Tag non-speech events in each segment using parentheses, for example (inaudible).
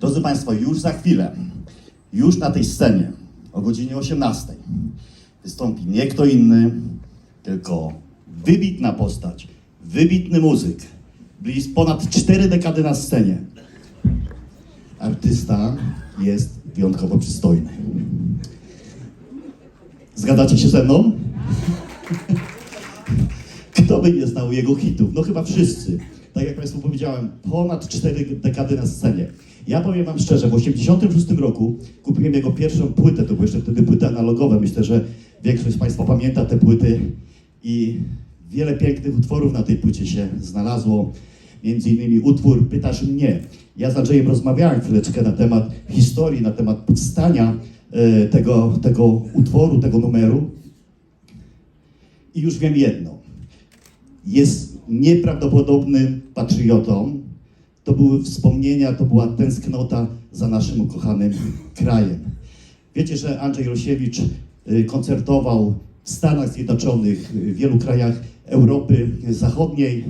Drodzy Państwo, już za chwilę, już na tej scenie o godzinie 18 wystąpi nie kto inny, tylko wybitna postać, wybitny muzyk, bliz ponad cztery dekady na scenie. Artysta jest wyjątkowo przystojny. Zgadzacie się ze mną? (laughs) Kto by nie znał jego hitów? No chyba wszyscy. Tak jak Państwu powiedziałem, ponad cztery dekady na scenie. Ja powiem Wam szczerze, w 1986 roku kupiłem jego pierwszą płytę, to były jeszcze wtedy płyty analogowe. Myślę, że większość z Państwa pamięta te płyty i wiele pięknych utworów na tej płycie się znalazło. Między innymi utwór Pytasz mnie. Ja z Andrzejem rozmawiałem chwileczkę na temat historii, na temat powstania e, tego, tego utworu, tego numeru. I już wiem jedno. Jest nieprawdopodobnym patriotą. To były wspomnienia, to była tęsknota za naszym ukochanym krajem. Wiecie, że Andrzej Rosiewicz y, koncertował w Stanach Zjednoczonych, w wielu krajach Europy Zachodniej,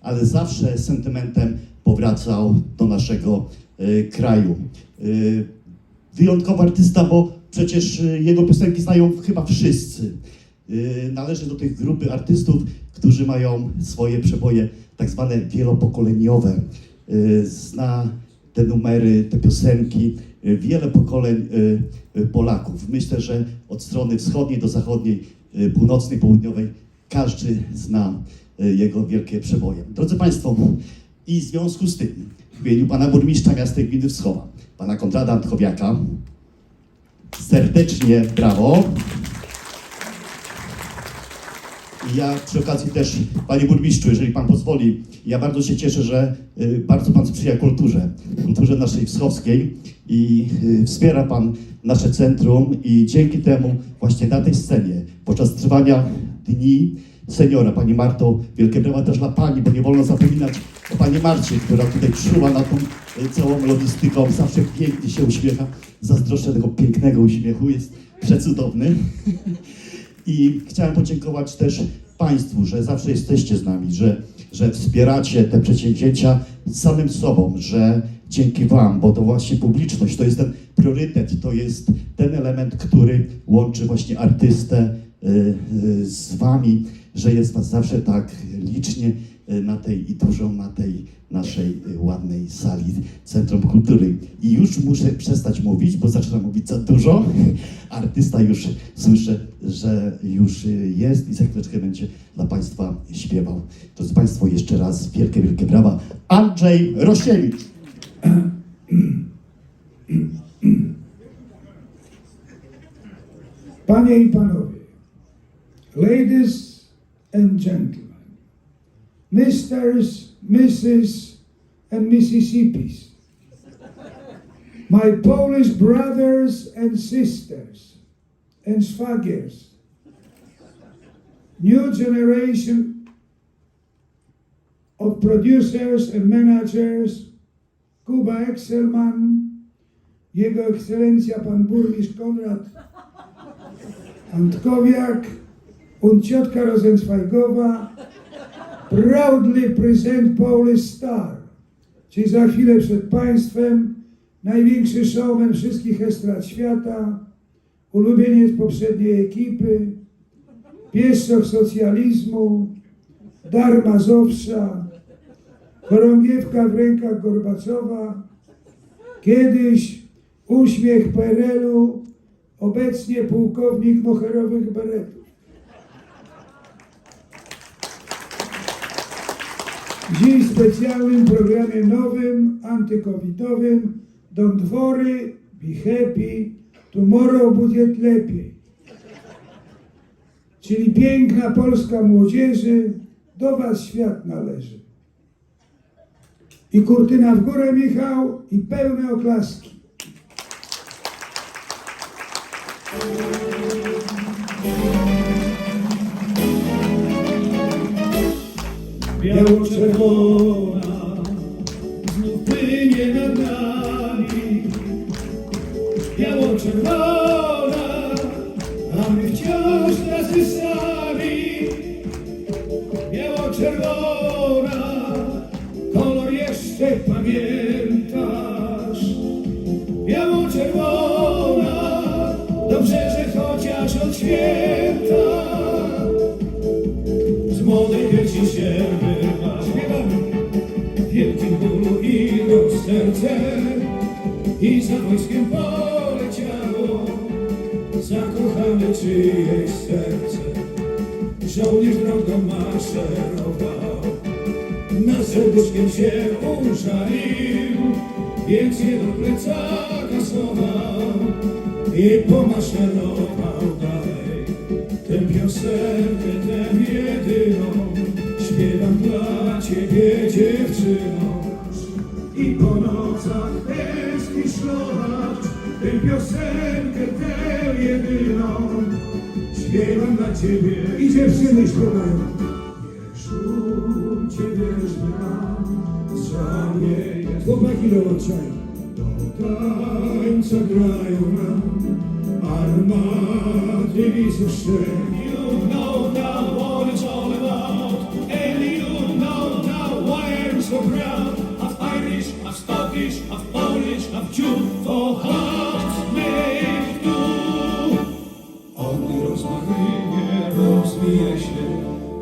ale zawsze sentymentem powracał do naszego y, kraju. Y, Wyjątkowy artysta, bo przecież jego piosenki znają chyba wszyscy. Należy do tych grupy artystów, którzy mają swoje przeboje tak zwane wielopokoleniowe. Y, Zna te numery, te piosenki, y, wiele pokoleń y, Polaków. Myślę, że od strony wschodniej do zachodniej, północnej, południowej, każdy zna jego wielkie przeboje. Drodzy Państwo, i w związku z tym w imieniu Pana Burmistrza Miasta Gminy Wschowa, Pana Konrada Antchowiaka, serdecznie brawo. Ja przy okazji też, Panie Burmistrzu, jeżeli Pan pozwoli, ja bardzo się cieszę, że y, bardzo Pan sprzyja kulturze, kulturze naszej wschodskiej i y, wspiera Pan nasze centrum i dzięki temu właśnie na tej scenie, podczas trwania Dni Seniora, Pani Marto, wielkie brawa też dla Pani, bo nie wolno zapominać o Pani Marcie, która tutaj czuła na tą y, całą logistyką, zawsze pięknie się uśmiecha, zazdroszczę tego pięknego uśmiechu, jest przecudowny. I chciałem podziękować też Państwu, że zawsze jesteście z nami, że, że wspieracie te przedsięwzięcia samym sobą, że dzięki Wam, bo to właśnie publiczność, to jest ten priorytet, to jest ten element, który łączy właśnie artystę y, y, z Wami, że jest Was zawsze tak licznie na tej i dużo na tej naszej y, ładnej sali Centrum Kultury. I już muszę przestać mówić, bo zaczynam mówić za dużo. (laughs) Artysta już słyszę, że już y, jest i za chwileczkę będzie dla Państwa śpiewał. Drodzy Państwo, jeszcze raz wielkie, wielkie brawa. Andrzej Rosiewicz. Panie i panowie, ladies and gentlemen, Misters, Mrs. and Mississippis, my Polish brothers and sisters and swagers, new generation of producers and managers, Kuba Excelman, Jego Ekscelencja Pan Burmistrz Konrad Antkowiak und ciotka Rosenzweigowa proudly present Polish Star, czyli za chwilę przed Państwem. Największy showman wszystkich estrad świata, ulubieniec poprzedniej ekipy, pieszczoch socjalizmu, dar Mazowsza, chorągiewka w rękach Gorbaczowa, kiedyś uśmiech PRL-u, obecnie pułkownik moherowych beretów. Dziś specjalnym programie nowym, antykowidowym Don't worry, be happy, tomorrow będzie lepiej. Czyli piękna polska młodzieży, do was świat należy. I kurtyna w górę, Michał, i pełne oklaski czerwona znów płynie nad nami. Biało-czerwona, a my wciąż tacy sami. Biało-czerwona, kolor jeszcze pamiętasz. Biało-czerwona, dobrze, że chociaż odświeżasz. Za wojskiem poleciało zakochane czyjeś serce. Żołnierz drogą maszerował, na serduszkiem się użalił, więc jego plecaka schował i pomaszerował dalej. Tę piosenkę, tę jedyną, śpiewam dla ciebie dziewczyno. Tę piosenkę, tę jedyną, śpiewam dla ciebie i dziewczyny śpiewają. Wiesz, ciebie żegnam, za mnie Chłopaki dołączają. Do tańca grają nam armaty wizuszczeni. You O mój rozmarynie, rozwijaj się,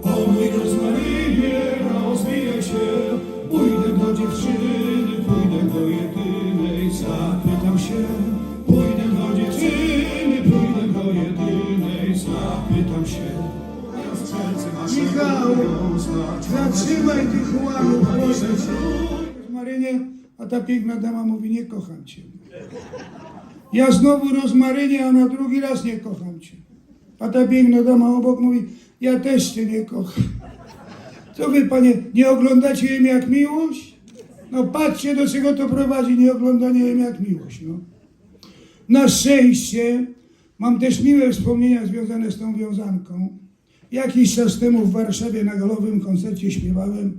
o mój rozmarynie, rozwijaj się. Pójdę do dziewczyny, pójdę do jedynej, zapytam się. Pójdę do dziewczyny, pójdę do jedynej, zapytam się. Michał, zatrzymaj tych łamów, proszę cię. Rozmarynie, a ta piękna dama mówi, nie kocham cię. Ja znowu rozmarynie, a na drugi raz nie kocham cię. A ta piękna dama obok mówi, ja też cię nie kocham. Co wy, panie, nie oglądacie im jak miłość? No patrzcie, do czego to prowadzi, nie oglądanie im jak miłość, no. Na szczęście mam też miłe wspomnienia związane z tą wiązanką. Jakiś czas temu w Warszawie na galowym koncercie śpiewałem.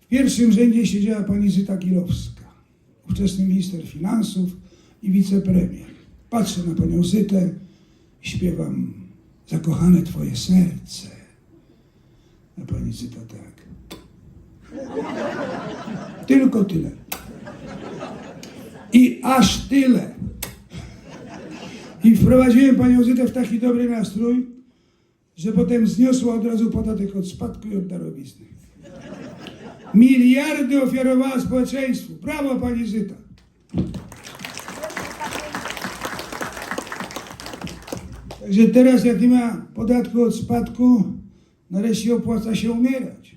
W pierwszym rzędzie siedziała pani Zyta Kilowska, ówczesny minister finansów i wicepremier. Patrzę na panią Zytę i śpiewam Zakochane twoje serce. A pani Zyta tak. Tylko tyle. I aż tyle. I wprowadziłem panią Zytę w taki dobry nastrój, że potem zniosła od razu podatek od spadku i od darowizny. Miliardy ofiarowała społeczeństwu. Brawo pani Zyta. Także teraz jak nie ma podatku od spadku, nareszcie opłaca się umierać.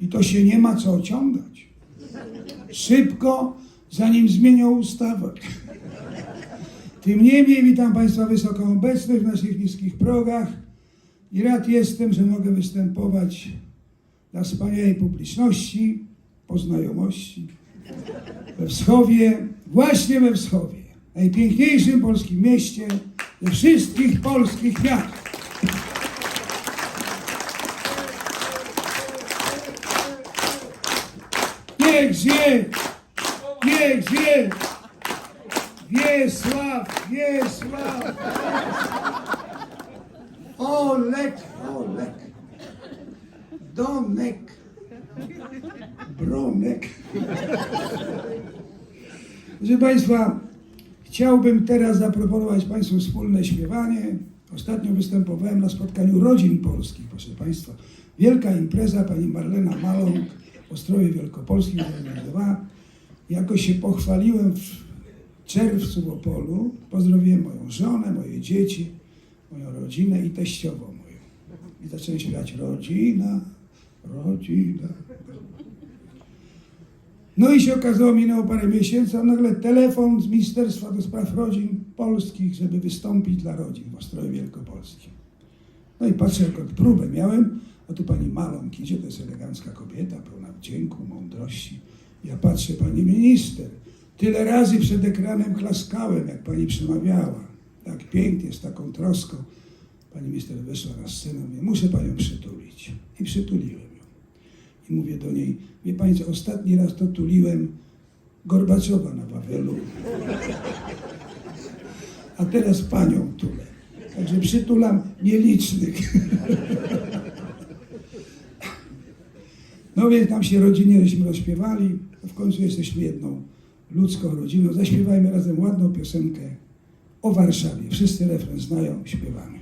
I to się nie ma co ociągać. Szybko, zanim zmienią ustawę. Tym niemniej witam Państwa wysoką obecność w naszych niskich progach i rad jestem, że mogę występować dla wspaniałej publiczności, poznajomości we Wschowie, właśnie we Wschowie, najpiękniejszym polskim mieście ze wszystkich polskich miast. Niech żyje! Niech żyje! Wiesław, Wiesław! Olek, Olek, Donek, Bronek. Proszę Państwa, chciałbym teraz zaproponować Państwu wspólne śpiewanie. Ostatnio występowałem na spotkaniu rodzin polskich, proszę Państwa. Wielka impreza, pani Marlena Maląg w Ostrowie Wielkopolskim zorganizowała. Jakoś się pochwaliłem w czerwcu w Opolu. Pozdrowiłem moją żonę, moje dzieci, moją rodzinę i teściową moją. I zacząłem śpiewać rodzina, rodzina. No i się okazało, minęło parę miesięcy, a nagle telefon z Ministerstwa do Spraw Rodzin Polskich, żeby wystąpić dla rodzin w Ostrowie Wielkopolskim. No i patrzę, jak próbę miałem, a tu pani Maląg idzie, to jest elegancka kobieta, pełna wdzięku, mądrości. Ja patrzę, pani minister, tyle razy przed ekranem klaskałem, jak pani przemawiała. Tak pięknie, z taką troską. Pani minister wyszła na scenę, mówię, muszę panią przytulić. I przytuliłem. I mówię do niej, wie co, ostatni raz to tuliłem Gorbaczowa na Wawelu. A teraz panią tulę. Także przytulam nielicznych. No więc tam się rodzinie żeśmy rozśpiewali, w końcu jesteśmy jedną ludzką rodziną. Zaśpiewajmy razem ładną piosenkę o Warszawie. Wszyscy refren znają, śpiewamy.